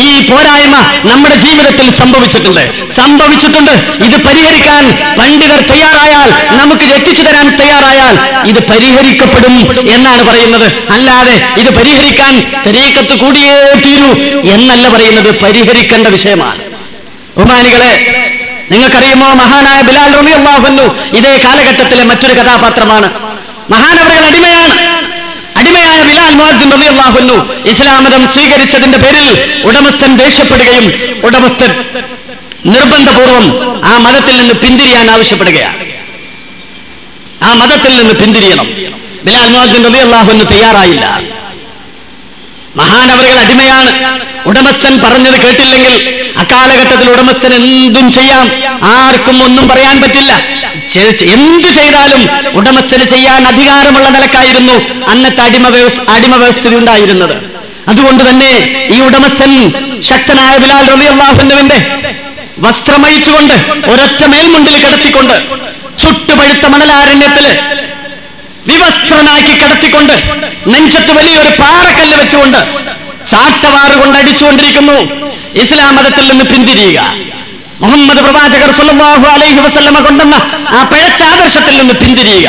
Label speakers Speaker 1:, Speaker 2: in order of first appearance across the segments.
Speaker 1: ഈ പോരായ്മ നമ്മുടെ ജീവിതത്തിൽ സംഭവിച്ചിട്ടുണ്ട്. സംഭവിച്ചിട്ടുണ്ട്. ഇത് പരിഹരിക്കാൻ പണ്ഡിതർ തയ്യാറായാൽ നമുക്ക് എത്തിച്ചു തരാൻ തയ്യാറായാൽ ഇത് പരിഹരിക്കപ്പെടും എന്നാണ് പറയുന്നത്. അല്ലാതെ ഇത് പരിഹരിക്കാൻ തെരീക്കത്ത് കൂടിയേ തീരൂ എന്നല്ല പറയുന്നത്. പരിഹരിക്കേണ്ട വിഷയമാണ്. ബഹുമാനികളെ നിങ്ങൾക്കറിയുമോ മഹാനായ ബിലാൽ റബി അള്ളാഹുന്നു ഇതേ കാലഘട്ടത്തിലെ മറ്റൊരു കഥാപാത്രമാണ്. മഹാനവറുകൾ അടിമയാണ്. അടിമയായ ഇസ്ലാമതം സ്വീകരിച്ചതിന്റെ പേരിൽ ഉടമസ്ഥൻ ദേഷ്യപ്പെടുകയും ഉടമസ്ഥൻ നിർബന്ധപൂർവം ആ മതത്തിൽ നിന്ന് പിന്തിരിയാൻ ആവശ്യപ്പെടുകയാണ്. ആ മതത്തിൽ നിന്ന് പിന്തിരിയണം. ബിലാൽ മുഹാസിൻ റബി അള്ളാഹുന്നു തയ്യാറായില്ല. മഹാനവറുകൾ അടിമയാണ്. ഉടമസ്ഥൻ പറഞ്ഞത് കേട്ടില്ലെങ്കിൽ അക്കാലഘട്ടത്തിൽ ഉടമസ്ഥൻ എന്തും ചെയ്യാം. ആർക്കും ഒന്നും പറയാൻ പറ്റില്ല. എന്ത് ചെയ്താലും ഉടമസ്ഥന് ചെയ്യാൻ അധികാരമുള്ള നിലക്കായിരുന്നു അന്നത്തെ അടിമ അടിമ വ്യവസ്ഥ ഉണ്ടായിരുന്നത്. അതുകൊണ്ട് തന്നെ ഈ ഉടമസ്ഥൻ ശക്തനായ ബിലാൽ റബി അള്ളാഹുവിന്റെ വസ്ത്രമയിച്ചുകൊണ്ട് ഒരൊറ്റ മേൽമുണ്ടിൽ കിടത്തിക്കൊണ്ട് ചുട്ടുപഴുത്ത മണലാരണ്യത്തിൽ വിവസ്ത്രനാക്കി കിടത്തിക്കൊണ്ട് നെഞ്ചത്ത് വലിയൊരു പാറക്കല്ല് വെച്ചുകൊണ്ട് ചാട്ടവാറ് കൊണ്ട് അടിച്ചുകൊണ്ടിരിക്കുന്നു. ഇസ്ലാം മതത്തിൽ നിന്ന് പിന്തിരിയുക. മുഹമ്മദ് പ്രവാചകർ സുല്ലാഹു അലൈഹി വസല്ലമ കൊണ്ടുവന്ന ആ പിഴച്ച ആദർശത്തിൽ നിന്ന് പിന്തിരിയുക.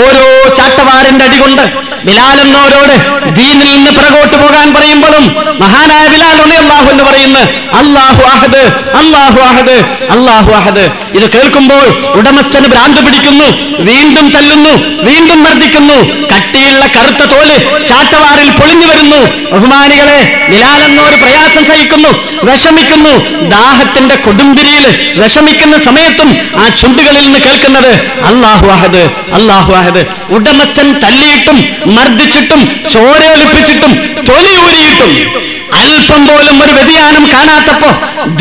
Speaker 1: ഓരോ ചാട്ടവാറിന്റെ അടി കൊണ്ട് ബിലാൽ എന്നോരോട് ദീനിൽ നിന്ന് പിറകോട്ട് പോകാൻ പറയുമ്പോഴും മഹാനായ ബിലാൽ അള്ളാഹു എന്ന് പറയുന്നു അള്ളാഹു അഹദ് അള്ളാഹു അഹദ് അള്ളാഹു അഹദ്. ഇത് കേൾക്കുമ്പോൾ ഉടമസ്ഥന് ഭ്രാന്ത് പിടിക്കുന്നു വീണ്ടും തല്ലുന്നു വീണ്ടും മർദ്ദിക്കുന്നു. കട്ടിയുള്ള കറുത്ത തോൽ ചാട്ടവാറിൽ പൊളിഞ്ഞു വരുന്നു. ബഹുമാനികളെ ബിലാൽ എന്നോട് പ്രയാസം സഹിക്കുന്നു വിഷമിക്കുന്നു. ദാഹത്തിന്റെ കൊടുമ്പിരിയിൽ വിഷമിക്കുന്ന സമയത്തും ആ ചുണ്ടുകളിൽ നിന്ന് കേൾക്കുന്നത് അള്ളാഹു അഹദ് അള്ളാഹു അഹദ്. ഉടമസ്ഥൻ തല്ലിയിട്ടും മർദ്ദിച്ചിട്ടും ചോരയൊലിപ്പിച്ചിട്ടും തൊലി ഊരിയിട്ടും അല്പം പോലും ഒരു വ്യതിയാനം കാണാത്തപ്പോ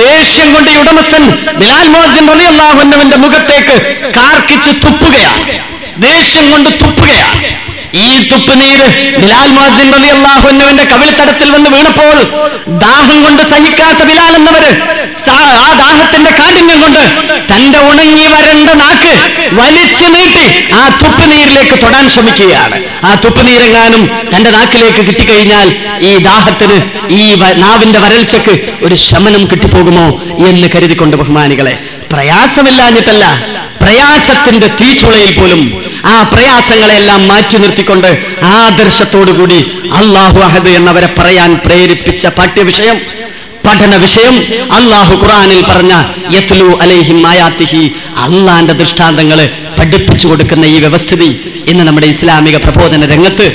Speaker 1: ദേഷ്യം കൊണ്ട് ഈ ഉടമസ്ഥൻ ബിലാൽ മോർജിൻ റളിയല്ലാഹുവിന്റെ മുഖത്തേക്ക് കാർക്കിച്ച് തുപ്പുകയാണ്. ദേഷ്യം കൊണ്ട് തുപ്പുകയാണ്. ഈ തുപ്പുനീര് ബിലാൽ മോഹൻ റളിയല്ലാഹുവിന്റെ കവിൾത്തടത്തിൽ വന്ന് വീണപ്പോൾ ദാഹം കൊണ്ട് സഹിക്കാത്ത ബിലാൽ എന്നവര് ആ ദാഹത്തിന്റെ കാഠിന്യം കൊണ്ട് തന്റെ ഉണങ്ങി വരണ്ട നാക്ക് വലിച്ചു നീട്ടി ആ തുപ്പുനീരിലേക്ക് തൊടാൻ ശ്രമിക്കുകയാണ്. ആ തുപ്പുനീരെങ്ങാനും തന്റെ നാക്കിലേക്ക് കിട്ടിക്കഴിഞ്ഞാൽ ഈ ദാഹത്തിന് ഈ നാവിന്റെ വരൾച്ചക്ക് ഒരു ശമനം കിട്ടിപ്പോകുമോ എന്ന് കരുതിക്കൊണ്ട് ബഹുമാനികളെ പ്രയാസമില്ലാഞ്ഞിട്ടല്ല പ്രയാസത്തിന്റെ തീച്ചുളയിൽ പോലും ആ പ്രയാസങ്ങളെല്ലാം മാറ്റി നിർത്തിക്കൊണ്ട് ആദർശത്തോടുകൂടി അള്ളാഹു അഹദ് എന്നവരെ പറയാൻ പ്രേരിപ്പിച്ച പാഠ്യവിഷയം പഠന വിഷയം അള്ളാഹു ഖുറാനിൽ പറഞ്ഞ യത്ലു അലൈഹിം മായാത്തിഹി അള്ളാന്റെ ദൃഷ്ടാന്തങ്ങൾ പഠിപ്പിച്ചു കൊടുക്കുന്ന ഈ വ്യവസ്ഥിതി ഇന്ന് നമ്മുടെ ഇസ്ലാമിക പ്രബോധന രംഗത്ത്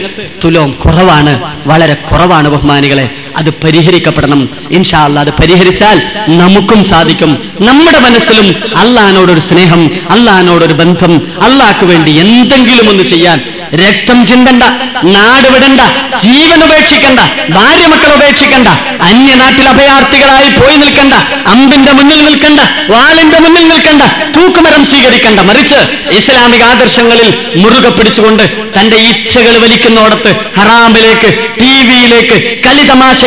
Speaker 1: തുലോം കുറവാണ് വളരെ കുറവാണ് ബഹുമാനികളെ. അത് പരിഹരിക്കപ്പെടണം. ഇൻഷാ അല്ല അത് പരിഹരിച്ചാൽ നമുക്കും സാധിക്കും. നമ്മുടെ മനസ്സിലും അള്ളഹാനോടൊരു സ്നേഹം അള്ളഹാനോടൊരു ബന്ധം അള്ളാഹ്ക്ക് വേണ്ടി എന്തെങ്കിലും ഒന്ന് ചെയ്യാൻ രക്തം ചിന്തണ്ട നാട് വിടണ്ട ജീവൻ ഉപേക്ഷിക്കണ്ട ഭാര്യ മക്കൾ ഉപേക്ഷിക്കണ്ട അന്യനാട്ടിൽ അഭയാർത്ഥികളായി പോയി നിൽക്കണ്ട അമ്പിന്റെ മുന്നിൽ നിൽക്കണ്ട വാളിന്റെ മുന്നിൽ നിൽക്കണ്ട തൂക്കുമരം സ്വീകരിക്കണ്ട. മറിച്ച് ഇസ്ലാമിക ആദർശങ്ങളിൽ മുറുകെ പിടിച്ചുകൊണ്ട് തന്റെ ഇച്ഛകൾ വലിക്കുന്നോടത്ത് ഹറാമിലേക്ക് ടി വിയിലേക്ക്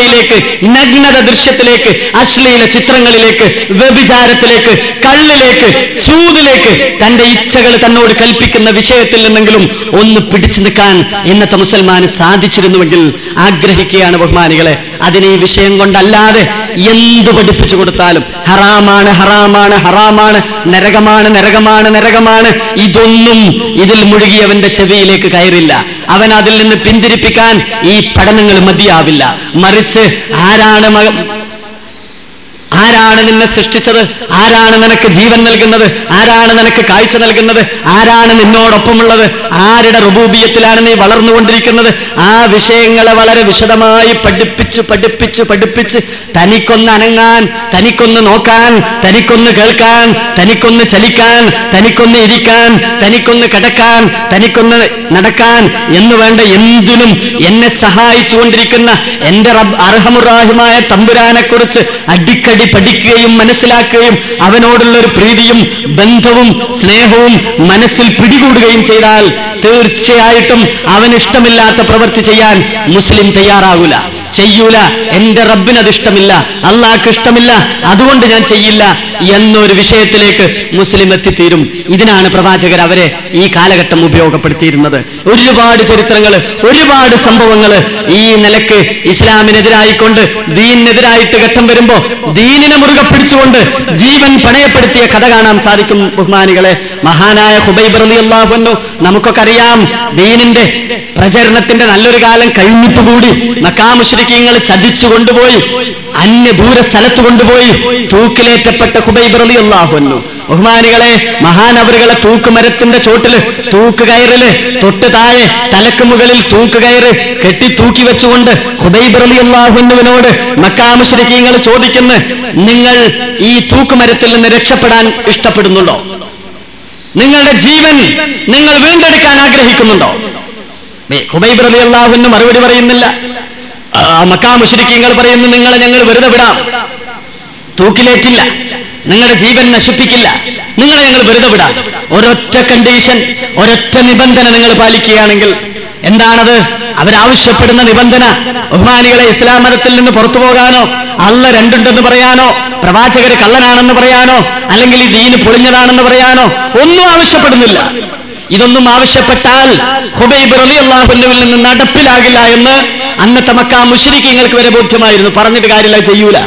Speaker 1: കലിതമാശയിലേക്ക് നഗ്നത ദൃശ്യത്തിലേക്ക് അശ്ലീല ചിത്രങ്ങളിലേക്ക് വ്യഭിചാരത്തിലേക്ക് കള്ളിലേക്ക് ചൂതിലേക്ക് തന്റെ ഇച്ഛകൾ തന്നോട് കൽപ്പിക്കുന്ന വിഷയത്തിൽ നിന്നെങ്കിലും ഒന്ന് പിടിച്ചു നിൽക്കാൻ ഇന്നത്തെ മുസൽമാന് സാധിച്ചിരുന്നുവെങ്കിൽ ആഗ്രഹിക്കുകയാണ് ബഹുമാനികളെ. അതിനെ ഈ വിഷയം കൊണ്ടല്ലാതെ എന്ത് പഠിപ്പിച്ചു കൊടുത്താലും ഹറാമാണ് ഹറാമാണ് ഹറാമാണ് നരകമാണ് നരകമാണ് നരകമാണ് ഇതൊന്നും ഇതിൽ മുഴുകിയവന്റെ ചെവിയിലേക്ക് കയറില്ല. അവൻ അതിൽ നിന്ന് പിന്തിരിപ്പിക്കാൻ ഈ പഠനങ്ങൾ മതിയാവില്ല. മറിച്ച് ആരാണ് ആരാണ് നിന്നെ സൃഷ്ടിച്ചത്? ആരാണ് നിനക്ക് ജീവൻ നൽകുന്നത്? ആരാണ് നിനക്ക് കാഴ്ച നൽകുന്നത്? ആരാണ് നിന്നോടൊപ്പമുള്ളത്? ആരുടെ റുബൂബിയത്തിലാണ് നീ വളർന്നുകൊണ്ടിരിക്കുന്നത്? ആ വിഷയങ്ങളെ വളരെ വിശദമായി പഠിപ്പിച്ച് പഠിപ്പിച്ച് പഠിപ്പിച്ച് തനിക്കൊന്ന് അനങ്ങാൻ തനിക്കൊന്ന് നോക്കാൻ തനിക്കൊന്ന് കേൾക്കാൻ തനിക്കൊന്ന് ചലിക്കാൻ തനിക്കൊന്ന് ഇരിക്കാൻ തനിക്കൊന്ന് കിടക്കാൻ തനിക്കൊന്ന് നടക്കാൻ എന്ന് വേണ്ട എന്തിനും എന്നെ സഹായിച്ചുകൊണ്ടിരിക്കുന്ന എന്റെ അർഹമുറാഹിമായ തമ്പുരാനെ കുറിച്ച് അടിക്കടി പഠിക്കുകയും മനസ്സിലാക്കുകയും അവനോടുള്ള ഒരു പ്രീതിയും ബന്ധവും സ്നേഹവും മനസ്സിൽ പിടികൂടുകയും ചെയ്താൽ തീർച്ചയായിട്ടും അവൻ ഇഷ്ടമില്ലാത്ത പ്രവൃത്തി ചെയ്യാൻ മുസ്ലിം തയ്യാറാകൂല ചെയ്യൂല. എന്റെ റബ്ബിന് അത് ഇഷ്ടമില്ല അള്ളാഹ്ക്ക് ഇഷ്ടമില്ല. അതുകൊണ്ട് ഞാൻ ചെയ്യില്ല. എന്നൊരു വിഷയത്തിലേക്ക് മുസ്ലിം എത്തിത്തീരും. ഇതിനാണ് പ്രവാചകർ അവരെ ഈ കാലഘട്ടം ഉപയോഗപ്പെടുത്തിയിരുന്നത്. ഒരുപാട് ചരിത്രങ്ങൾ ഒരുപാട് സംഭവങ്ങൾ ഈ നിലയ്ക്ക് ഇസ്ലാമിനെതിരായിക്കൊണ്ട് ദീനിനെതിരായിട്ട് ഘട്ടം വരുമ്പോ ദീനിനെ മുറുകെ പിടിച്ചുകൊണ്ട് ജീവൻ പണയപ്പെടുത്തിയ കഥ കാണാൻ സാധിക്കും ബഹുമാനികളെ. മഹാനായ ഹുബൈബ് റലി അള്ളാഹുന്നു നമുക്കൊക്കെ അറിയാം ദീനിന്റെ പ്രചരണത്തിന്റെ നല്ലൊരു കാലം കഴിഞ്ഞിട്ടുകൂടി മക്കാമുശ്രിക്കങ്ങൾ ചതിച്ചു കൊണ്ടുപോയി. അന്യ ദൂര സ്ഥലത്ത് കൊണ്ടുപോയി തൂക്കിലേറ്റപ്പെട്ട ഹുബൈബ് റലി അള്ളാഹുന്നു ബഹുമാനികളെ മഹാനവറുകളെ തൂക്കുമരത്തിന്റെ ചോട്ടിൽ തൂക്ക് കയറിൽ തൊട്ട് താഴെ തലക്ക് മുകളിൽ തൂക്ക് കയറ് കെട്ടി തൂക്കി വെച്ചുകൊണ്ട് ഹുബൈബ് റലി അള്ളാഹുന്നുവിനോട് മക്കാമുശ്രിക്കങ്ങൾ ചോദിക്കുന്നു നിങ്ങൾ ഈ തൂക്കുമരത്തിൽ നിന്ന് രക്ഷപ്പെടാൻ ഇഷ്ടപ്പെടുന്നുണ്ടോ? നിങ്ങളുടെ ജീവൻ നിങ്ങൾ വീണ്ടെടുക്കാൻ ആഗ്രഹിക്കുന്നുണ്ടോ? ഹുബൈബ് റലി അള്ളാഹുവിന് മറുപടി പറയുന്നില്ല. ആ, മക്കാ മുശ്രിക്കീങ്ങൾ പറയുന്നു നിങ്ങളെ ഞങ്ങൾ വെറുതെ വിടാം. തൂക്കിലേറ്റില്ല. നിങ്ങളുടെ ജീവൻ നശിപ്പിക്കില്ല. നിങ്ങളെ ഞങ്ങൾ വെറുതെ വിടാം. ഒരൊറ്റ കണ്ടീഷൻ ഒരൊറ്റ നിബന്ധന നിങ്ങൾ പാലിക്കുകയാണെങ്കിൽ എന്താണത്? അവരാവശ്യപ്പെടുന്ന നിബന്ധന. ബഹുമാനികളെ ഇസ്ലാം മതത്തിൽ നിന്ന് പുറത്തു പോകാനോ അള്ള രണ്ടുണ്ടെന്ന് പറയാനോ പ്രവാചകര് കള്ളനാണെന്ന് പറയാനോ അല്ലെങ്കിൽ ഈ ദീന് പൊളിഞ്ഞതാണെന്ന് പറയാനോ ഒന്നും ആവശ്യപ്പെടുന്നില്ല. ഇതൊന്നും ആവശ്യപ്പെട്ടാൽ ഹുബൈബ് റലി നിന്ന് നടപ്പിലാകില്ല എന്ന് അന്നത്തെ മക്ക മുഷരിക്കങ്ങൾക്ക് വരെ ബോധ്യമായിരുന്നു. പറഞ്ഞിട്ട് കാര്യമില്ല ചെയ്യൂല.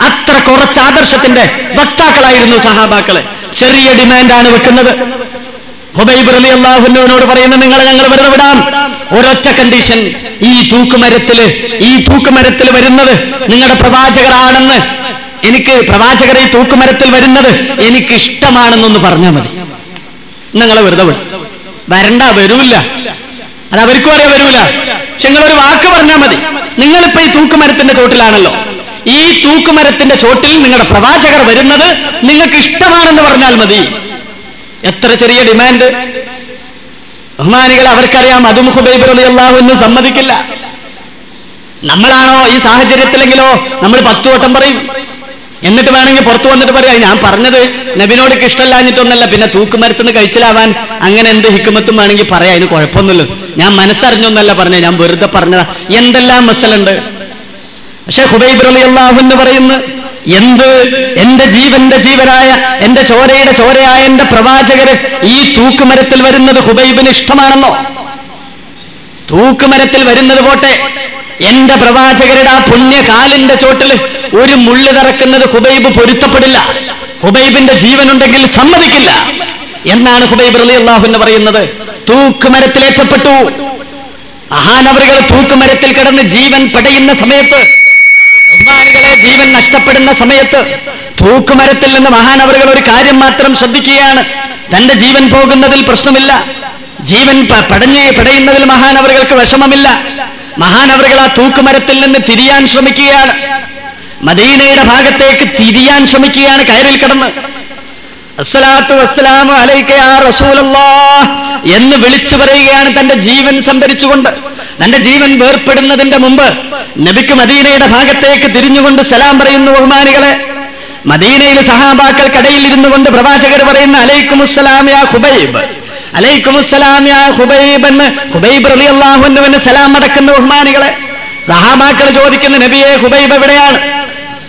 Speaker 1: അത്ര കുറച്ച് ആദർശത്തിന്റെ വക്താക്കളായിരുന്നു സഹാബാക്കളെ. ചെറിയ ഡിമാൻഡാണ് വെക്കുന്നത്. ഹുബൈബ് റലി അള്ളാഹുവിനോട് പറയുന്ന നിങ്ങളെ ഞങ്ങൾ വെറുതെ വിടാം. ഒരൊറ്റ കണ്ടീഷൻ ഈ തൂക്കുമരത്തിൽ ഈ തൂക്കുമരത്തിൽ വരുന്നത് നിങ്ങളുടെ പ്രവാചകരാണെന്ന്. എനിക്ക് പ്രവാചകരെ ഈ തൂക്കുമരത്തിൽ വരുന്നത് എനിക്ക് ഇഷ്ടമാണെന്നൊന്ന് പറഞ്ഞാൽ മതി. നിങ്ങളെ വെറുതെ വിടും. വരണ്ട വരൂല്ല. അത് അവർക്കും അറിയാൻ വരൂല. പക്ഷെ നിങ്ങളൊരു വാക്ക് പറഞ്ഞാൽ മതി. നിങ്ങളിപ്പോ ഈ തൂക്കുമരത്തിന്റെ ചോട്ടിലാണല്ലോ. ഈ തൂക്കുമരത്തിന്റെ ചോട്ടിൽ നിങ്ങളുടെ പ്രവാചകർ വരുന്നത് നിങ്ങൾക്ക് ഇഷ്ടമാണെന്ന് പറഞ്ഞാൽ മതി. എത്ര ചെറിയ ഡിമാൻഡ്. ബഹുമാനികൾ അവർക്കറിയാം അതും ഹുബൈബ് എന്ന് സമ്മതിക്കില്ല. നമ്മളാണോ ഈ സാഹചര്യത്തിലെങ്കിലോ നമ്മൾ പത്തു വട്ടം പറയും. എന്നിട്ട് വേണമെങ്കിൽ പുറത്തു വന്നിട്ട് പറയാം ഞാൻ പറഞ്ഞത് നബിനോട് ഇഷ്ടമല്ലാഞ്ഞിട്ടൊന്നല്ല പിന്നെ തൂക്കുമരത്തുനിന്ന് കഴിച്ചിലാവാൻ അങ്ങനെ എന്ത് ഹിക്കുമത്തും വേണമെങ്കിൽ പറയാം അതിന് കുഴപ്പമൊന്നുമില്ല. ഞാൻ മനസ്സറിഞ്ഞൊന്നല്ല പറഞ്ഞത് ഞാൻ വെറുതെ പറഞ്ഞതാ. എന്തെല്ലാം മസലുണ്ട്? പക്ഷെ ഹുബൈബ് അള്ളാഹു എന്ന് പറയുന്നു എന്ത് എന്റെ ജീവന്റെ ജീവനായ എന്റെ ചോരയുടെ ചോരയായ എന്റെ പ്രവാചകര് ഈ തൂക്കുമരത്തിൽ വരുന്നത് ഹുബൈബിന് ഇഷ്ടമാണെന്നോ? തൂക്കുമരത്തിൽ വരുന്നത് പോട്ടെ എന്റെ പ്രവാചകരുടെ ആ പുണ്യ കാലിന്റെ ചോട്ടിൽ ഒരു മുള്ളു തറക്കുന്നത് ഹുബൈബ് പൊരുത്തപ്പെടില്ല. ഹുബൈബിന്റെ ജീവനുണ്ടെങ്കിൽ സമ്മതിക്കില്ല. എന്നാണ് ഹുബൈബ് റലി അള്ളാഹു എന്ന് പറയുന്നത് തൂക്കുമരത്തിലേറ്റപ്പെട്ടു മഹാനവറുകൾ തൂക്കുമരത്തിൽ കിടന്ന് ജീവൻ പടയുന്ന സമയത്ത് ബഹുമാനികളെ ജീവൻ നഷ്ടപ്പെടുന്ന സമയത്ത് തൂക്കുമരത്തിൽ നിന്ന് മഹാനവറുകൾ ഒരു കാര്യം മാത്രം ശ്രദ്ധിക്കുകയാണ്. തന്റെ ജീവൻ പോകുന്നതിൽ പ്രശ്നമില്ല. ജീവൻ പടഞ്ഞ് പടയുന്നതിൽ മഹാനവറുകൾക്ക് വിഷമമില്ല. മഹാനവറുകൾ ആ തൂക്കുമരത്തിൽ നിന്ന് തിരിയാൻ ശ്രമിക്കുകയാണ്. മദീനയുടെ ഭാഗത്തേക്ക് തിരിയാൻ ശ്രമിക്കുകയാണ് കയറിൽ കിടന്ന്. അസ്സലാത്തു വസ്സലാമു അലൈക യാ റസൂലല്ലാഹ് എന്ന് വിളിച്ചു പറയുകയാണ് തന്റെ ജീവൻ സംഭരിച്ചുകൊണ്ട്. തന്റെ ജീവൻ വേർപ്പെടുന്നതിന്റെ മുമ്പ് നബിക്ക് മദീനയുടെ ഭാഗത്തേക്ക് തിരിഞ്ഞുകൊണ്ട് സലാം പറയുന്നു ബഹുമാനികളെ. സഹാബാക്കൾ സഹാബാക്കൾക്കിടയിൽ ഇരുന്നു കൊണ്ട് പ്രവാചകർ പറയുന്ന അലൈക്കും യാ ഖുബൈബ്. അലൈക്കുമുസ്സലാം യാ ഖുബൈബ് എന്ന് ഖുബൈബ് റളിയല്ലാഹു അൻഹുവിന് സലാം അടക്കുന്ന ബഹുമാനികളെ സഹാബാക്കൾ ചോദിക്കുന്ന നബിയെ ഹുബൈബ് എവിടെയാണ്?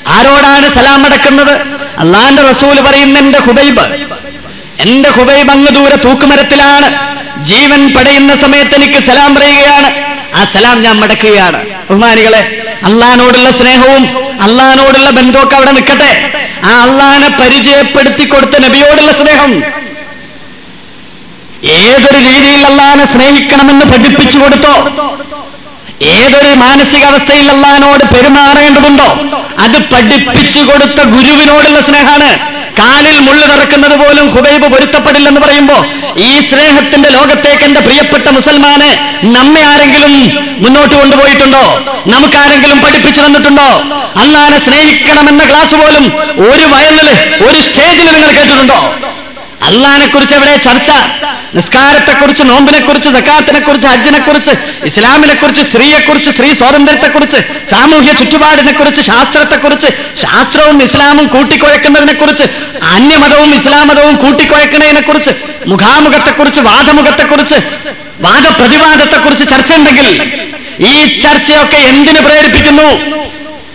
Speaker 1: ആരോടാണ് സലാം അടക്കുന്നത്? അള്ളാന്റെ റസൂൽ പറയുന്ന എന്റെ ഹുബൈബ്. എന്റെ ഹുബൈബ് അങ്ങ് ദൂരെ തൂക്കുമരത്തിലാണ്. ജീവൻ പടയുന്ന സമയത്ത് എനിക്ക് സലാം പറയുകയാണ്. ആ സലാം ഞാൻ മടക്കുകയാണ്. ബഹുമാനികളെ അള്ളഹാനോടുള്ള സ്നേഹവും അള്ളഹാനോടുള്ള ബന്ധമൊക്കെ അവിടെ നിൽക്കട്ടെ. ആ അള്ളഹാനെ പരിചയപ്പെടുത്തി കൊടുത്ത നബിയോടുള്ള സ്നേഹം ഏതൊരു രീതിയിൽ അള്ളഹാനെ സ്നേഹിക്കണമെന്ന് പഠിപ്പിച്ചു കൊടുത്തോ? ഏതൊരു മാനസികാവസ്ഥയിൽ അള്ളഹാനോട് പെരുമാറേണ്ടതുണ്ടോ? അത് പഠിപ്പിച്ചു കൊടുത്ത ഗുരുവിനോടുള്ള സ്നേഹാണ് കാലിൽ മുള്ളു നിറക്കുന്നത് പോലും ഹുബൈബ് പൊരുത്തപ്പെടില്ലെന്ന് പറയുമ്പോ ഈ സ്നേഹത്തിന്റെ ലോകത്തേക്ക് എന്റെ പ്രിയപ്പെട്ട മുസൽമാനെ നമ്മെ ആരെങ്കിലും മുന്നോട്ട് കൊണ്ടുപോയിട്ടുണ്ടോ? നമുക്കാരെങ്കിലും പഠിപ്പിച്ചു തന്നിട്ടുണ്ടോ? അള്ളഹാനെ സ്നേഹിക്കണമെന്ന ക്ലാസ് പോലും ഒരു വയലിൽ ഒരു സ്റ്റേജിൽ നിങ്ങൾ കേട്ടിട്ടുണ്ടോ? അള്ളഹാനെ കുറിച്ച് എവിടെ ചർച്ച? നിസ്കാരത്തെ കുറിച്ച് നോമ്പിനെ കുറിച്ച് സക്കാത്തിനെ കുറിച്ച് ഹജ്ജിനെ കുറിച്ച് ഇസ്ലാമിനെ കുറിച്ച് സ്ത്രീയെ കുറിച്ച് സ്ത്രീ സ്വാതന്ത്ര്യത്തെ കുറിച്ച് സാമൂഹ്യ ചുറ്റുപാടിനെ കുറിച്ച് ശാസ്ത്രത്തെ കുറിച്ച് ശാസ്ത്രവും ഇസ്ലാമും കൂട്ടിക്കുഴക്കുന്നതിനെ കുറിച്ച് അന്യമതവും കുറിച്ച് കുറിച്ച് വാദമുഖത്തെ കുറിച്ച് വാദപ്രതിവാദത്തെ കുറിച്ച് ചർച്ച ഉണ്ടെങ്കിൽ ഈ ചർച്ചയൊക്കെ എന്തിനു പ്രേരിപ്പിക്കുന്നു?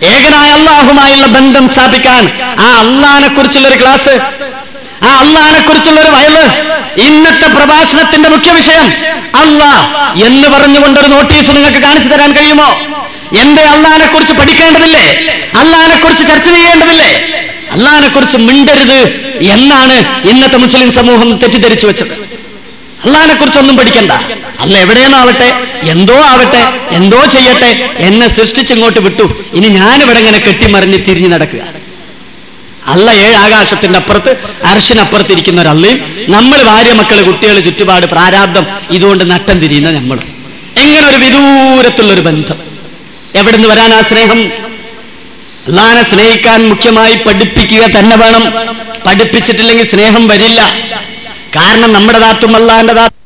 Speaker 1: ഏകനായ അള്ളാഹുമായുള്ള ബന്ധം സ്ഥാപിക്കാൻ ആ അള്ളാഹിനെ കുറിച്ചുള്ള ഒരു ക്ലാസ് ആ അള്ളാഹിനെ കുറിച്ചുള്ള ഒരു വയൽ. ഇന്നത്തെ പ്രഭാഷണത്തിന്റെ മുഖ്യ വിഷയം അള്ളാ എന്ന് പറഞ്ഞുകൊണ്ടൊരു നോട്ടീസ് നിങ്ങൾക്ക് കാണിച്ചു തരാൻ കഴിയുമോ? എന്റെ അള്ളഹാനെ കുറിച്ച് പഠിക്കേണ്ടതില്ലേ? അള്ളഹാനെ കുറിച്ച് ചർച്ച ചെയ്യേണ്ടതില്ലേ? അള്ളഹാനെ കുറിച്ച് മിണ്ടരുത് എന്നാണ് ഇന്നത്തെ മുസ്ലിം സമൂഹം തെറ്റിദ്ധരിച്ചു വെച്ചത്. അള്ളഹാനെ കുറിച്ചൊന്നും പഠിക്കണ്ട. അല്ല എവിടെയെന്നാവട്ടെ എന്തോ ആവട്ടെ എന്തോ ചെയ്യട്ടെ എന്നെ സൃഷ്ടിച്ചിങ്ങോട്ട് വിട്ടു. ഇനി ഞാനിവിടെ ഇങ്ങനെ കെട്ടിമറിഞ്ഞ് തിരിഞ്ഞു നടക്കുക. അല്ല ഏഴ് ആകാശത്തിന്റെ അപ്പുറത്ത് അർഷിനപ്പുറത്ത് ഇരിക്കുന്ന ഒരള്ളയും നമ്മൾ ഭാര്യ മക്കൾ കുട്ടികൾ ചുറ്റുപാട് പ്രാരാബ്ദം ഇതുകൊണ്ട് നട്ടം തിരിയുന്ന നമ്മൾ എങ്ങനെ ഒരു വിദൂരത്തുള്ള ഒരു ബന്ധം. എവിടുന്ന് വരാൻ ആ സ്നേഹം? അള്ളാനെ സ്നേഹിക്കാൻ മുഖ്യമായി പഠിപ്പിക്കുക തന്നെ വേണം. പഠിപ്പിച്ചിട്ടില്ലെങ്കിൽ സ്നേഹം വരില്ല. കാരണം നമ്മുടെ ദാത്തും അള്ളാന്റെ ദാത്തും